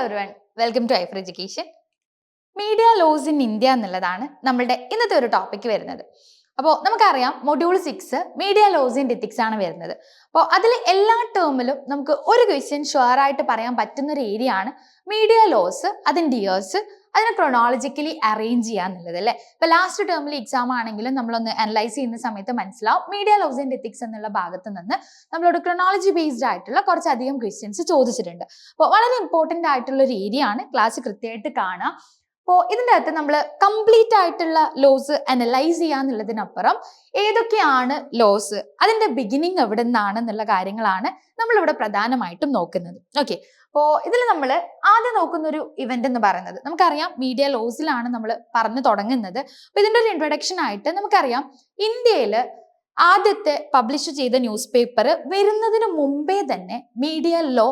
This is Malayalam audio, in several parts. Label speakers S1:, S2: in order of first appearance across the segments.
S1: Everyone welcome to ഐഫർ education media laws in India എന്നുള്ളതാണ് നമ്മളുടെ ഇന്നത്തെ ഒരു ടോപ്പിക് വരുന്നത്. അപ്പോൾ നമുക്കറിയാം module six media laws in ethics ആണ് വരുന്നത്. അപ്പോൾ അതിൽ എല്ലാ ടേമിലും നമുക്ക് ഒരു ക്വസ്റ്റ്യൻ ഷുവർ ആയിട്ട് പറയാൻ പറ്റുന്ന ഒരു ഏരിയ ആണ് മീഡിയ ലോസ് അതിന്റെ ഇയേഴ്സ് അതിനെ ക്രൊണോളജിക്കലി അറേഞ്ച് ചെയ്യുക എന്നുള്ളത് അല്ലേ? ഇപ്പൊ ലാസ്റ്റ് ടേമിൽ എക്സാം ആണെങ്കിലും നമ്മളൊന്ന് അനലൈസ് ചെയ്യുന്ന സമയത്ത് മനസ്സിലാവും. മീഡിയ ലോസ് ആൻഡ് എത്തിക്സ് എന്നുള്ള ഭാഗത്ത് നിന്ന് നമ്മളോട് ക്രൊണോളജി ബേസ്ഡ് ആയിട്ടുള്ള കുറച്ചധികം ക്വസ്റ്റ്യൻസ് ചോദിച്ചിട്ടുണ്ട്. അപ്പോൾ വളരെ ഇമ്പോർട്ടന്റ് ആയിട്ടുള്ള ഒരു ഏരിയ ആണ്. ക്ലാസ് കൃത്യമായിട്ട് കാണാം. അപ്പോൾ ഇതിന്റെ അകത്ത് നമ്മൾ കംപ്ലീറ്റ് ആയിട്ടുള്ള ലോസ് അനലൈസ് ചെയ്യാന്നുള്ളതിനപ്പുറം ഏതൊക്കെയാണ് ലോസ് അതിന്റെ ബിഗിനിങ് എവിടെ നിന്നാണ് എന്നുള്ള കാര്യങ്ങളാണ് നമ്മളിവിടെ പ്രധാനമായിട്ടും നോക്കുന്നത്. ഓക്കെ അപ്പോൾ ഇതിൽ നമ്മൾ ആദ്യം നോക്കുന്ന ഒരു ഇവന്റ് എന്ന് പറയുന്നത് നമുക്കറിയാം മീഡിയ ലോസിലാണ് നമ്മൾ പറഞ്ഞു തുടങ്ങുന്നത്. അപ്പോൾ ഇതിന്റെ ഒരു ഇൻട്രൊഡക്ഷൻ ആയിട്ട് നമുക്കറിയാം ഇന്ത്യയിൽ ആദ്യത്തെ പബ്ലിഷ് ചെയ്ത ന്യൂസ് പേപ്പർ വരുന്നതിന് മുമ്പേ തന്നെ മീഡിയ ലോ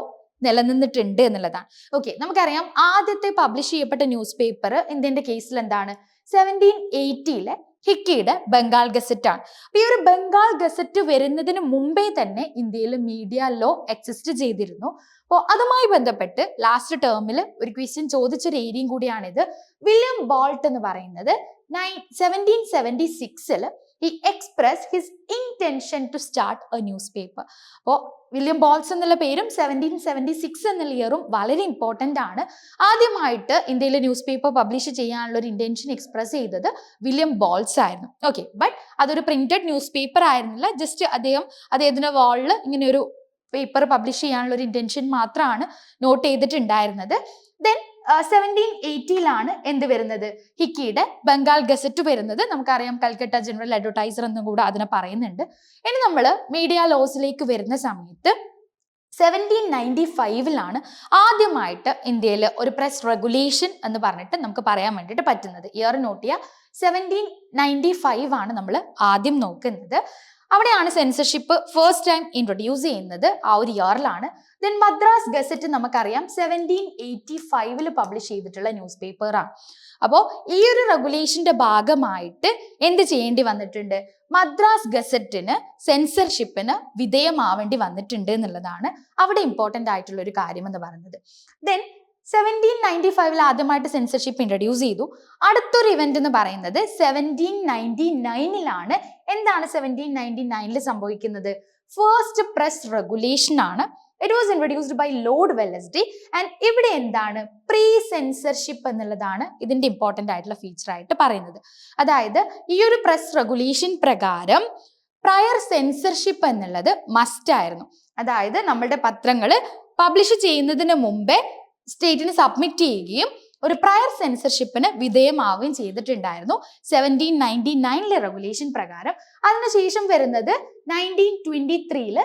S1: നിലനിന്നിട്ടുണ്ട് എന്നുള്ളതാണ്. ഓക്കെ നമുക്കറിയാം ആദ്യത്തെ പബ്ലിഷ് ചെയ്യപ്പെട്ട ന്യൂസ് പേപ്പർ ഇന്ത്യന്റെ കേസിൽ എന്താണ്? സെവന്റീൻ എയ്റ്റിയിലെ ഹിക്കിയുടെ ബംഗാൾ ഗസറ്റ് ആണ്. അപ്പൊ ഈ ഒരു ബംഗാൾ ഗസറ്റ് വരുന്നതിന് മുമ്പേ തന്നെ ഇന്ത്യയിൽ മീഡിയ ലോ എക്സിസ്റ്റ് ചെയ്തിരുന്നു. അപ്പോൾ അതുമായി ബന്ധപ്പെട്ട് ലാസ്റ്റ് ടേമിൽ ഒരു ക്വസ്റ്റ്യൻ ചോദിച്ചൊരു ഏരിയയും കൂടിയാണിത്. വില്യം ബോൾട്ട് എന്ന് പറയുന്നത് നയൻ സെവന്റീൻ സെവന്റി സിക്സിൽ express his intention to start a news paper അപ്പോൾ വില്യം ബോൾസ് എന്നുള്ള പേരും സെവന്റീൻ സെവന്റി സിക്സ് എന്നുള്ള ഇയറും വളരെ ഇമ്പോർട്ടന്റ് ആണ്. ആദ്യമായിട്ട് ഇന്ത്യയിലെ ന്യൂസ് പേപ്പർ പബ്ലിഷ് ചെയ്യാനുള്ള ഒരു ഇന്റൻഷൻ എക്സ്പ്രസ് ചെയ്തത് വില്യം ബോൾസ് ആയിരുന്നു. ഓക്കെ ബട്ട് അതൊരു പ്രിന്റഡ് ന്യൂസ് പേപ്പർ ആയിരുന്നില്ല. ജസ്റ്റ് അദ്ദേഹം അദ്ദേഹത്തിന്റെ വാളിൽ ഇങ്ങനെ ഒരു പേപ്പർ പബ്ലിഷ് ചെയ്യാനുള്ള ഒരു ഇന്റൻഷൻ മാത്രമാണ് നോട്ട് ചെയ്തിട്ടുണ്ടായിരുന്നത്. ദെൻ സെവന്റീൻ എയ്റ്റിയിലാണ് എന്ത് വരുന്നത്? ഹിക്കിയുടെ ബംഗാൾ ഗസറ്റ് വരുന്നത്. നമുക്കറിയാം കൽക്കട്ട ജനറൽ അഡ്വർടൈസർ എന്നും കൂടെ അതിനെ പറയുന്നുണ്ട്. ഇനി നമ്മൾ മീഡിയ ലോസിലേക്ക് വരുന്ന സമയത്ത് സെവന്റീൻ നയന്റി ഫൈവിലാണ് ആദ്യമായിട്ട് ഇന്ത്യയിൽ ഒരു പ്രസ് റെഗുലേഷൻ എന്ന് പറഞ്ഞിട്ട് നമുക്ക് പറയാൻ വേണ്ടിയിട്ട് പറ്റുന്നത്. ഇയർ നോട്ട് ചെയ്യുക സെവന്റീൻ നയന്റി ഫൈവ് ആണ് നമ്മൾ ആദ്യം നോക്കുന്നത്. അവിടെയാണ് സെൻസർഷിപ്പ് ഫസ്റ്റ് ടൈം ഇൻട്രൊഡ്യൂസ് ചെയ്യുന്നത് ആ ഒരു ഇയറിലാണ് ദെൻ മദ്രാസ് ഗസറ്റ് നമുക്കറിയാം സെവന്റീൻ എയ്റ്റി ഫൈവിൽ പബ്ലിഷ് ചെയ്തിട്ടുള്ള ന്യൂസ് പേപ്പറാണ് അപ്പോൾ ഈ ഒരു റെഗുലേഷന്റെ ഭാഗമായിട്ട് എന്ത് ചെയ്യേണ്ടി വന്നിട്ടുണ്ട്? മദ്രാസ് ഗസറ്റിന് സെൻസർഷിപ്പിന് വിധേയമാവേണ്ടി വന്നിട്ടുണ്ട് എന്നുള്ളതാണ് അവിടെ ഇമ്പോർട്ടന്റ് ആയിട്ടുള്ള ഒരു കാര്യം എന്ന് പറയുന്നത്. ദെൻ സെവന്റീൻ നയന്റി ഫൈവിൽ ആദ്യമായിട്ട് സെൻസർഷിപ്പ് ഇൻട്രൊഡ്യൂസ് ചെയ്തു. അടുത്തൊരു ഇവന്റ് എന്ന് പറയുന്നത് സെവന്റീൻ നയന്റി നയനിലാണ് എന്താണ് സെവന്റീൻ നയന്റി നയനിൽ സംഭവിക്കുന്നത്? ഫസ്റ്റ് പ്രസ് റെഗുലേഷൻ ആണ്. It was introduced by lord Wellesley and ഇവിടെ എന്താണ്? പ്രീ സെൻസർഷിപ്പ് എന്നുള്ളതാണ് ഇതിന്റെ ഇമ്പോർട്ടന്റ് ആയിട്ടുള്ള ഫീച്ചർ ആയിട്ട് പറയുന്നത്. അതായത് ഈ ഒരു പ്രസ് റെഗുലേഷൻ പ്രകാരം പ്രയർ സെൻസർഷിപ്പ് എന്നുള്ളത് മസ്റ്റ് ആയിരുന്നു. അതായത് നമ്മളുടെ പത്രങ്ങൾ പബ്ലിഷ് ചെയ്യുന്നതിന് മുമ്പേ സ്റ്റേറ്റിന് സബ്മിറ്റ് ചെയ്യുകയും ഒരു പ്രയർ സെൻസർഷിപ്പിന് വിധേയമാവുകയും ചെയ്തിട്ടുണ്ടായിരുന്നു. സെവന്റീൻ നയന്റി നയനിലെ റെഗുലേഷൻ പ്രകാരം. അതിനുശേഷം വരുന്നത് നയന്റീൻ ട്വന്റി ത്രീയിൽ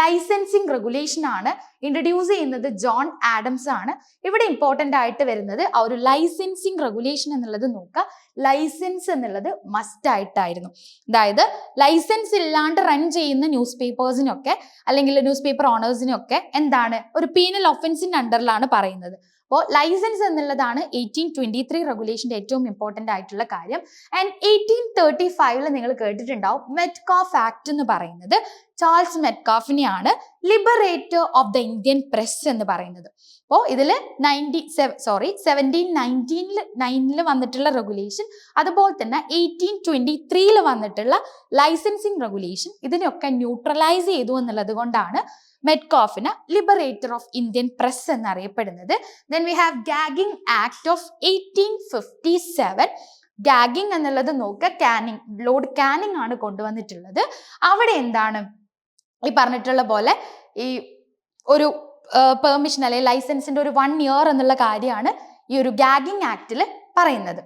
S1: ലൈസൻസിങ് റെഗുലേഷൻ ആണ് ഇൻട്രൊഡ്യൂസ് ചെയ്യുന്നത് ജോൺ ആഡംസ് ആണ്. ഇവിടെ ഇമ്പോർട്ടന്റ് ആയിട്ട് വരുന്നത് ആ ഒരു ലൈസൻസിങ് റെഗുലേഷൻ എന്നുള്ളത് നോക്കുക. ലൈസൻസ് എന്നുള്ളത് മസ്റ്റ് ആയിട്ടായിരുന്നു. അതായത് ലൈസൻസ് ഇല്ലാണ്ട് റൺ ചെയ്യുന്ന ന്യൂസ് പേപ്പേഴ്സിനൊക്കെ അല്ലെങ്കിൽ ന്യൂസ് പേപ്പർ ഓണേഴ്സിനൊക്കെ എന്താണ്? ഒരു പീനൽ ഒഫൻസിന്റെ അണ്ടറിലാണ് പറയുന്നത്. അപ്പോൾ ലൈസൻസ് എന്നുള്ളതാണ് എയ്റ്റീൻ ട്വന്റി ത്രീ റെഗുലേഷന്റെ ഏറ്റവും ഇമ്പോർട്ടന്റ് ആയിട്ടുള്ള കാര്യം. ആൻഡ് എയ്റ്റീൻ തേർട്ടി ഫൈവിൽ നിങ്ങൾ കേട്ടിട്ടുണ്ടാവും മെറ്റ്കോഫ് ആക്ട് എന്ന് പറയുന്നത് Charles മെറ്റ്കാഫിനെയാണ് liberator of the Indian press എന്ന് പറയുന്നത്. അപ്പോൾ ഇതിൽ നയന്റി സോറി സെവന്റീൻ നയന്റീനിൽ നയനിൽ വന്നിട്ടുള്ള റെഗുലേഷൻ അതുപോലെ തന്നെ എയ്റ്റീൻ ട്വന്റി ത്രീയിൽ വന്നിട്ടുള്ള ലൈസൻസിങ് റെഗുലേഷൻ ഇതിനെയൊക്കെ ന്യൂട്രലൈസ് ചെയ്തു എന്നുള്ളത് കൊണ്ടാണ് മെറ്റ്കോഫിന് ലിബറേറ്റർ ഓഫ് ഇന്ത്യൻ പ്രസ് എന്നറിയപ്പെടുന്നത്. Then we have gagging act of eighteen fifty seven gagging എന്നുള്ളത് നോക്കുക കാനിങ് ലോഡ് കാനിങ് ആണ് കൊണ്ടുവന്നിട്ടുള്ളത്. അവിടെ എന്താണ്? ഈ പറഞ്ഞിട്ടുള്ള പോലെ ഈ ഒരു പെർമിഷൻ അല്ലെങ്കിൽ ലൈസൻസിന്റെ ഒരു വൺ ഇയർ എന്നുള്ള കാര്യമാണ് ഈ ഒരു ഗാഗിങ് ആക്റ്റിൽ പറയുന്നത്.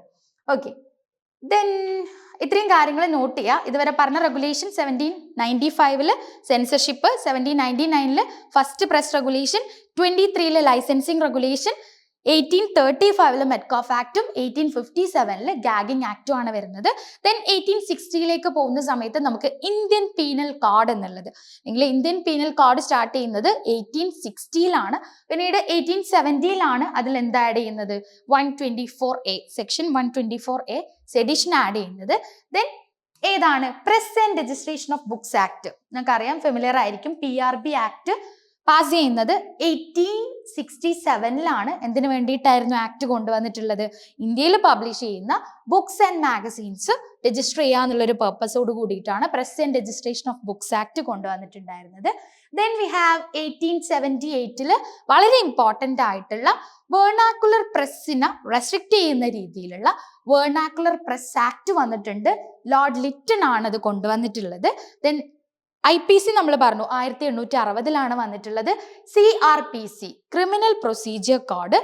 S1: ഓക്കെ ദെൻ ഇത്രയും കാര്യങ്ങൾ നോട്ട് ചെയ്യുക ഇതുവരെ പറഞ്ഞ റെഗുലേഷൻ സെവന്റീൻ നയന്റി ഫൈവിൽ സെൻസർഷിപ്പ് സെവന്റീൻ നയന്റി നയനിൽ ഫസ്റ്റ് പ്രസ് റെഗുലേഷൻ ട്വന്റി ത്രീയിലെ ലൈസൻസിങ് റെഗുലേഷൻ എയ്റ്റീൻ തേർട്ടി ഫൈവിൽ മെറ്റ്കോഫ് ആക്ടും എയ്റ്റീൻ ഫിഫ്റ്റി സെവനിൽ ഗാഗിങ് ആക്ടും ആണ് വരുന്നത്. ദെൻ എയ്റ്റീൻ സിക്സ്റ്റിയിലേക്ക് പോകുന്ന സമയത്ത് നമുക്ക് ഇന്ത്യൻ പീനൽ കോഡ് എന്നുള്ളത്. നിങ്ങൾ ഇന്ത്യൻ പീനൽ കോഡ് സ്റ്റാർട്ട് ചെയ്യുന്നത് എയ്റ്റീൻ സിക്സ്റ്റിയിലാണ് പിന്നീട് എയ്റ്റീൻ സെവന്റിയിലാണ് അതിൽ എന്താ ആഡ് ചെയ്യുന്നത്? One twenty four A section one twenty four A sedition add ചെയ്യുന്നത്. ദെൻ ഏതാണ്? Press and registration of books act നമുക്കറിയാം ഫെമിലിയർ ആയിരിക്കും. P R B act pass ചെയ്യുന്നത് എയ്റ്റീൻ സിക്സ്റ്റി സെവനിലാണ് എന്തിനു വേണ്ടിയിട്ടായിരുന്നു ആക്ട് കൊണ്ടുവന്നിട്ടുള്ളത്? ഇന്ത്യയിൽ പബ്ലിഷ് ചെയ്യുന്ന ബുക്സ് ആൻഡ് മാഗസീൻസ് രജിസ്റ്റർ ചെയ്യുക എന്നുള്ളൊരു പർപ്പസോട് കൂടിയിട്ടാണ് press and registration of books act കൊണ്ടുവന്നിട്ടുണ്ടായിരുന്നത്. Then we have eighteen seventy എയ്റ്റിൽ വളരെ ഇമ്പോർട്ടന്റ് ആയിട്ടുള്ള വേർണാക്കുലർ പ്രസ്സിനെ റെസ്ട്രിക്റ്റ് ചെയ്യുന്ന രീതിയിലുള്ള വേർണാക്കുലർ പ്രസ് ആക്ട് വന്നിട്ടുണ്ട്. ലോർഡ് ലിറ്റൺ ആണ് അത് കൊണ്ടുവന്നിട്ടുള്ളത്. ദെൻ ഐ പി സി നമ്മൾ പറഞ്ഞു ആയിരത്തി എണ്ണൂറ്റി അറുപതിലാണ് വന്നിട്ടുള്ളത്. C R P C criminal procedure code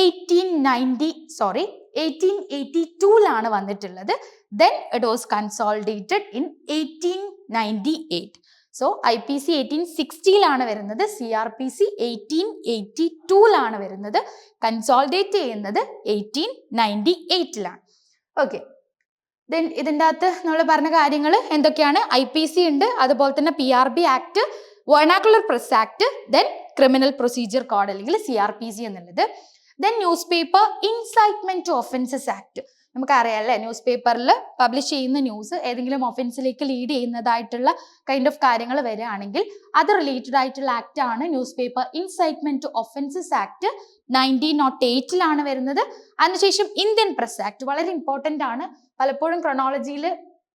S1: eighteen ninety sorry eighteen eighty ടൂലാണ് വന്നിട്ടുള്ളത്. Then it was consolidated in eighteen ninety eight so I P C eighteen സിക്സ്റ്റിയിലാണ് വരുന്നത്. C R P C eighteen eighty ടൂലാണ് വരുന്നത്. കൺസോൾഡേറ്റ് ചെയ്യുന്നത് എയ്റ്റീൻ നയന്റി എയ്റ്റിലാണ് ഓക്കെ ദെൻ ഇതിന്റെ അകത്ത് നമ്മൾ പറഞ്ഞ കാര്യങ്ങൾ എന്തൊക്കെയാണ്? ഐ പി സി ഉണ്ട് അതുപോലെ തന്നെ P R B act vernacular press act then criminal procedure code അല്ലെങ്കിൽ സി ആർ പി സി എന്നുള്ളത്. Then news paper incitement offences act നമുക്കറിയാം അല്ലേ? ന്യൂസ് പേപ്പറിൽ പബ്ലിഷ് ചെയ്യുന്ന ന്യൂസ് ഏതെങ്കിലും ഒഫൻസിലേക്ക് ലീഡ് ചെയ്യുന്നതായിട്ടുള്ള കൈൻഡ് ഓഫ് കാര്യങ്ങൾ വരികയാണെങ്കിൽ അത് റിലേറ്റഡ് ആയിട്ടുള്ള ആക്ട് ആണ് news paper incitement offences act nineteen nought എയ്റ്റിലാണ് വരുന്നത്. അതിനുശേഷം ഇന്ത്യൻ പ്രസ് ആക്ട് വളരെ ഇമ്പോർട്ടന്റ് ആണ്. പലപ്പോഴും ക്രൊണോളജിയിൽ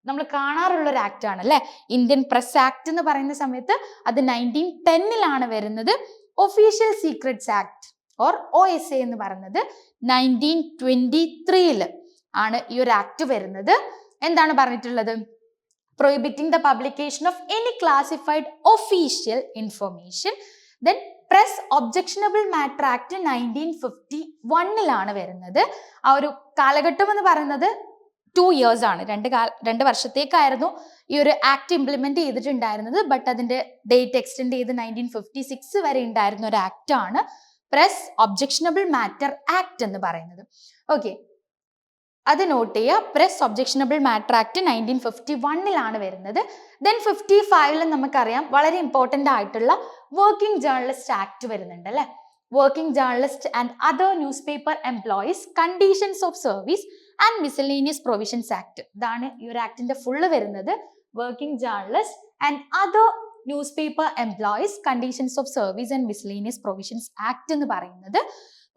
S1: നമ്മൾ കാണാറുള്ള ഒരു ആക്ട് ആണ് അല്ലെ? ഇന്ത്യൻ പ്രസ് ആക്ട് എന്ന് പറയുന്ന സമയത്ത് അത് നയന്റീൻ ടെന്നിലാണ് വരുന്നത്. Official secrets act or O S A എന്ന് പറയുന്നത് നയന്റീൻ ട്വന്റി ത്രീയിൽ ആണ് ഈ ഒരു ആക്ട് വരുന്നത്. എന്താണ് പറഞ്ഞിട്ടുള്ളത്? Prohibiting the publication of any classified official information then press objectionable matter act nineteen fifty വണ്ണിലാണ് വരുന്നത്. ആ ഒരു കാലഘട്ടം എന്ന് പറയുന്നത് ടു ഇയേഴ്സ് ആണ്. രണ്ട് കാല രണ്ട് വർഷത്തേക്കായിരുന്നു ഈ ഒരു ആക്ട് ഇംപ്ലിമെന്റ് ചെയ്തിട്ടുണ്ടായിരുന്നത്. ബട്ട് അതിന്റെ ഡേറ്റ് എക്സ്റ്റെൻഡ് ചെയ്ത് നയന്റീൻ ഫിഫ്റ്റി സിക്സ് വരെ ഉണ്ടായിരുന്ന ഒരു ആക്ട് ആണ് പ്രസ് ഒബ്ജക്ഷനബിൾ മാറ്റർ ആക്ട് എന്ന് പറയുന്നത്. ഓക്കെ അത് നോട്ട് ചെയ്യുക. Press objectionable matter act nineteen fifty വണ്ണിലാണ് വരുന്നത്. ദെൻ ഫിഫ്റ്റി ഫൈവിൽ നമുക്കറിയാം വളരെ ഇമ്പോർട്ടന്റ് ആയിട്ടുള്ള വർക്കിംഗ് ജേർണലിസ്റ്റ് ആക്ട് വരുന്നുണ്ട് അല്ലേ? Working journalist and other news paper employees conditions of service and miscellaneous provisions act ഇതാണ് ഈ ഒരു ആക്ടിന്റെ ഫുള്ള് വരുന്നത്. Working journalist and other news paper employees conditions of service and miscellaneous provisions act എന്ന് പറയുന്നത്.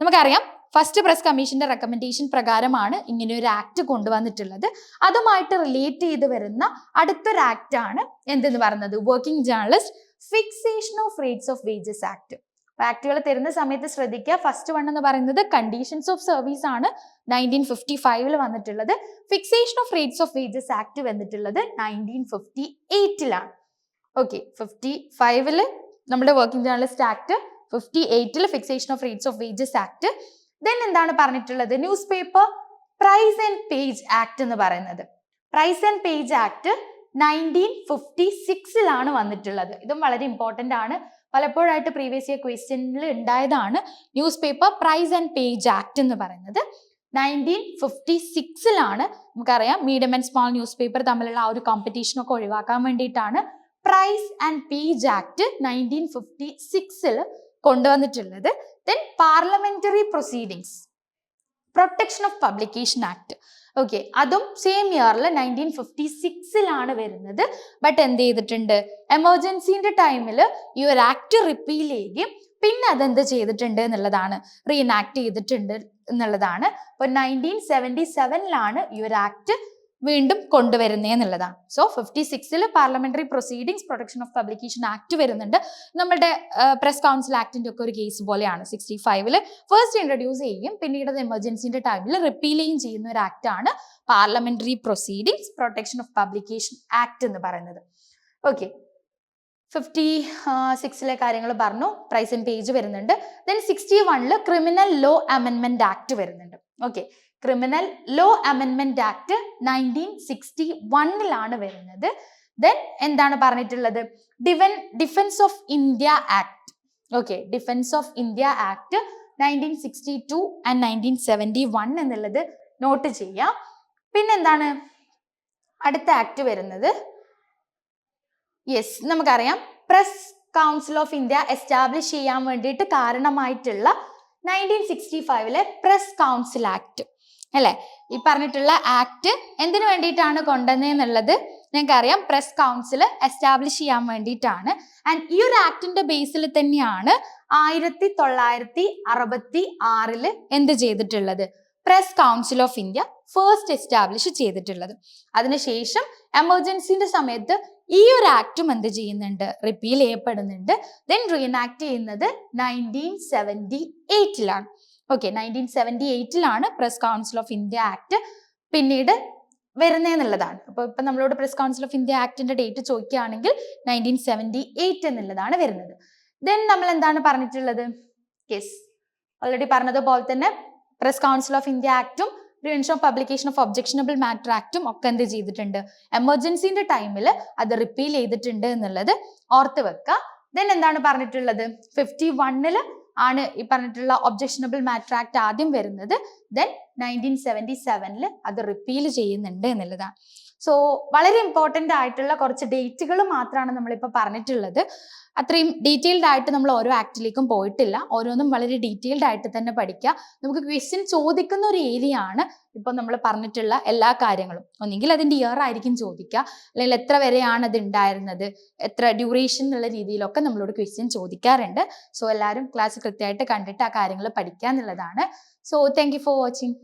S1: നമുക്കറിയാം ഫസ്റ്റ് പ്രസ് കമ്മീഷന്റെ റെക്കമെൻഡേഷൻ പ്രകാരമാണ് ഇങ്ങനെ ഒരു ആക്ട് കൊണ്ടുവന്നിട്ടുള്ളത്. അതുമായിട്ട് റിലേറ്റ് ചെയ്ത് വരുന്ന അടുത്തൊരു ആക്ട് ആണ് എന്തെന്ന് പറയുന്നത്? Working journalist fixation of rates of wages act ആക്ടുകൾ തരുന്ന സമയത്ത് ശ്രദ്ധിക്കുക. ഫസ്റ്റ് വൺ എന്ന് പറയുന്നത് കണ്ടീഷൻസ് ഓഫ് സർവീസ് ആണ് നയന്റീൻ ഫിഫ്റ്റി ഫൈവിൽ വന്നിട്ടുള്ളത്. Fixation of rates of wages act വന്നിട്ടുള്ളത് നയന്റീൻ ഫിഫ്റ്റി എയ്റ്റിലാണ് ഓക്കെ ഫിഫ്റ്റി ഫൈവിൽ നമ്മുടെ working journalist act fifty എയ്റ്റിൽ fixation of rates of wages act then എന്താണ് പറഞ്ഞിട്ടുള്ളത്? News paper price and page act എന്ന് പറയുന്നത്. Price and page act nineteen fifty സിക്സിലാണ് വന്നിട്ടുള്ളത്. ഇതും വളരെ ഇമ്പോർട്ടന്റ് ആണ്. പലപ്പോഴായിട്ട് പ്രീവിയസ് ഇയർ ക്വസ്റ്റ്യനിൽ ഉണ്ടായതാണ് news paper price and page act എന്ന് പറയുന്നത്. നയന്റീൻ ഫിഫ്റ്റി സിക്സിലാണ് നമുക്കറിയാം medium and small news paper തമ്മിലുള്ള ആ ഒരു കോമ്പറ്റീഷൻ ഒക്കെ ഒഴിവാക്കാൻ വേണ്ടിയിട്ടാണ് price and page act nineteen fifty സിക്സിൽ കൊണ്ടുവന്നിട്ടുള്ളത്. Then parliamentary proceedings protection of publication act okay അതും സെയിം ഇയറിൽ നയന്റീൻ ഫിഫ്റ്റി സിക്സിലാണ് വരുന്നത്. ബട്ട് എന്ത് ചെയ്തിട്ടുണ്ട്? എമർജൻസിന്റെ ടൈമിൽ ഈ ഒരു ആക്ട് റിപ്പീൽ ചെയ്യുകയും പിന്നെ അതെന്ത് ചെയ്തിട്ടുണ്ട് എന്നുള്ളതാണ്. റീനാക്ട് ചെയ്തിട്ടുണ്ട് എന്നുള്ളതാണ്. അപ്പോൾ നയന്റീൻ സെവന്റി സെവനിലാണ് ഈ ഒരു ആക്ട് വീണ്ടും കൊണ്ടുവരുന്നത് എന്നുള്ളതാണ്. സോ ഫിഫ്റ്റി സിക്സിൽ parliamentary proceedings protection of publication act വരുന്നുണ്ട്. നമ്മുടെ പ്രസ് കൗൺസിൽ ആക്ടിന്റെ ഒക്കെ ഒരു കേസ് പോലെയാണ്. സിക്സ്റ്റി ഫൈവിൽ ഫസ്റ്റ് ഇൻട്രൊഡ്യൂസ് ചെയ്യും പിന്നീട് അത് എമർജൻസിന്റെ ടൈമിൽ റിപ്പീൽ ചെയ്യും ചെയ്യുന്ന ഒരു ആക്ട് ആണ് parliamentary proceedings protection of publication act എന്ന് പറയുന്നത്. ഓക്കെ ഫിഫ്റ്റി സിക്സിലെ കാര്യങ്ങൾ പറഞ്ഞു. പ്രൈസ് ആൻഡ് പേജ് വരുന്നുണ്ട്. ദെൻ സിക്സ്റ്റി വണ്ണിൽ ക്രിമിനൽ ലോ അമെൻമെന്റ് ആക്ട് വരുന്നുണ്ട്. ഓക്കെ ക്രിമിനൽ ലോ അമെൻമെന്റ് ആക്ട് നയന്റീൻ സിക്സ്റ്റി വണ്ണിലാണ് വരുന്നത്. ദെൻ എന്താണ് പറഞ്ഞിട്ടുള്ളത്? Divine defence of India act okay defence of India act nineteen sixty two and nineteen seventy one എന്നുള്ളത് നോട്ട് ചെയ്യാം. പിന്നെന്താണ്? അടുത്ത ആക്ട് വരുന്നത്. യെസ് നമുക്കറിയാം. Press council of India establish ചെയ്യാൻ വേണ്ടിയിട്ട് കാരണമായിട്ടുള്ള നയന്റീൻ സിക്സ്റ്റി ഫൈവിലെ പ്രസ് കൗൺസിൽ ആക്ട് അല്ലേ? ഈ പറഞ്ഞിട്ടുള്ള ആക്ട് എന്തിനു വേണ്ടിയിട്ടാണ് കൊണ്ടുവന്നതെന്നുള്ളത് നിങ്ങൾക്കറിയാം. പ്രസ് കൗൺസിൽ എസ്റ്റാബ്ലിഷ് ചെയ്യാൻ വേണ്ടിയിട്ടാണ്. ആൻഡ് ഈ ഒരു ആക്ടിന്റെ ബേസിൽ തന്നെയാണ് ആയിരത്തി തൊള്ളായിരത്തി അറുപത്തി ആറിൽ എന്ത് ചെയ്തിട്ടുള്ളത്? Press council of India first establish ചെയ്തിട്ടുള്ളത്. അതിനുശേഷം എമർജൻസിന്റെ സമയത്ത് ഈ ഒരു ആക്ടും എന്ത് ചെയ്യുന്നുണ്ട്? റിപ്പീൽ ചെയ്യപ്പെടുന്നുണ്ട്. ദെൻ റീനാക്ട് ചെയ്യുന്നത് നയന്റീൻ സെവന്റി എയ്റ്റിലാണ് okay nineteen seventy എയ്റ്റിലാണ് press council of India act പിന്നീട് വരുന്നതെന്നുള്ളതാണ് അപ്പോൾ ഇപ്പം നമ്മളോട് പ്രസ് കൗൺസിൽ ഓഫ് ഇന്ത്യ ആക്ടിന്റെ ഡേറ്റ് ചോദിക്കുകയാണെങ്കിൽ നയന്റീൻ സെവന്റി എയ്റ്റ് എന്നുള്ളതാണ് വരുന്നത്. ദെൻ നമ്മൾ എന്താണ് പറഞ്ഞിട്ടുള്ളത്? യെസ് ഓൾറെഡി പറഞ്ഞതുപോലെ തന്നെ press council of India ആക്ടും prevention of publication of objectionable matter ആക്ടും ഒക്കെ എന്ത് ചെയ്തിട്ടുണ്ട്? എമർജൻസിന്റെ ടൈമിൽ അത് റിപ്പീൽ ചെയ്തിട്ടുണ്ട് എന്നുള്ളത് ഓർത്ത് വെക്കുക. ദെൻ എന്താണ് പറഞ്ഞിട്ടുള്ളത്? ഫിഫ്റ്റി വണ്ണിൽ ആണ് ഈ പറഞ്ഞിട്ടുള്ള ഒബ്ജക്ഷനബിൾ മാറ്റർ ആക്ട് ആദ്യം വരുന്നത്. ദെൻ നയന്റീൻ സെവന്റി സെവനിൽ അത് റിപ്പീൽ ചെയ്യുന്നുണ്ട് എന്നുള്ളതാണ്. സോ വളരെ ഇമ്പോർട്ടന്റ് ആയിട്ടുള്ള കുറച്ച് ഡേറ്റുകൾ മാത്രമാണ് നമ്മളിപ്പോൾ പറഞ്ഞിട്ടുള്ളത്. അത്രയും ഡീറ്റെയിൽഡ് ആയിട്ട് നമ്മൾ ഓരോ ആക്ടിലേക്കും പോയിട്ടില്ല. ഓരോന്നും വളരെ ഡീറ്റെയിൽഡ് ആയിട്ട് തന്നെ പഠിക്കുക നമുക്ക് ക്വസ്റ്റ്യൻ ചോദിക്കുന്ന ഒരു ഏരിയ ആണ് ഇപ്പൊ നമ്മൾ പറഞ്ഞിട്ടുള്ള എല്ലാ കാര്യങ്ങളും. ഒന്നെങ്കിൽ അതിന്റെ ഇയർ ആയിരിക്കും ചോദിക്കുക അല്ലെങ്കിൽ എത്ര വരെയാണ് അത് ഉണ്ടായിരുന്നത്? എത്ര ഡ്യൂറേഷൻ എന്നുള്ള രീതിയിലൊക്കെ നമ്മളോട് ക്വസ്റ്റ്യൻ ചോദിക്കാറുണ്ട്. സോ എല്ലാവരും ക്ലാസ് കൃത്യമായിട്ട് കണ്ടിട്ട് ആ കാര്യങ്ങൾ പഠിക്കുക എന്നുള്ളതാണ്. So thank for watching